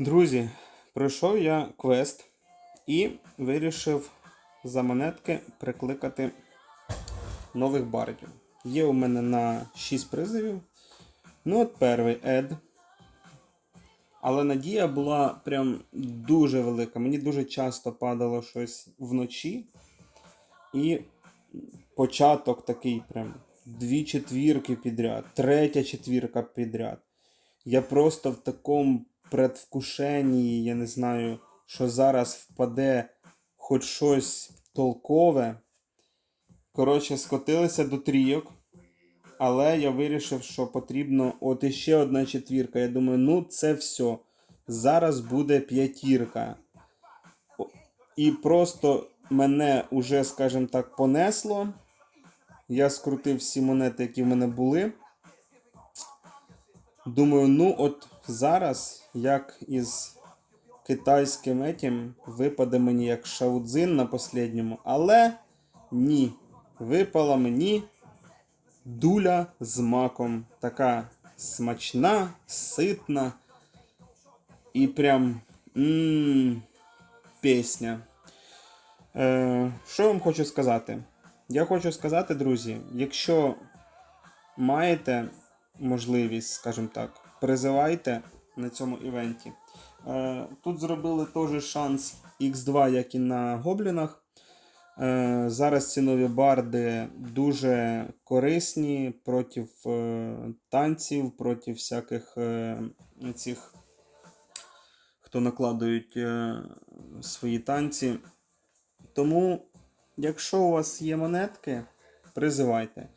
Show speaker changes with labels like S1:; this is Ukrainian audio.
S1: Друзі, пройшов я квест і вирішив за монетки прикликати нових бардів. Є у мене на 6 призовів. Ну, от перший Ед. Але надія була прям дуже велика. Мені дуже часто падало щось вночі. І початок такий прям дві четвірки підряд, третя четвірка підряд. Я просто в такому предвкушенні, я не знаю, що зараз впаде хоч щось толкове. Коротше, скотилися до трійок. Але я вирішив, що потрібно от іще одна четвірка. Я думаю, ну це все. Зараз буде п'ятірка. І просто мене уже, скажімо так, понесло. Я скрутив всі монети, які в мене були. Думаю, ну от зараз, як із китайським етім, випаде мені як шаудзин на последньому. Але ні. Випала мені дуля з маком. Така смачна, ситна і прям м пісня. Е, що вам хочу сказати? Я хочу сказати, друзі, якщо маєте можливість, скажімо так, призивайте на цьому івенті. Е, тут зробили теж шанс X2, як і на гоблінах. Е, зараз ці нові барди дуже корисні проти е, танців, проти всяких цих, хто накладують е, свої танці. Тому, якщо у вас є монетки, призивайте.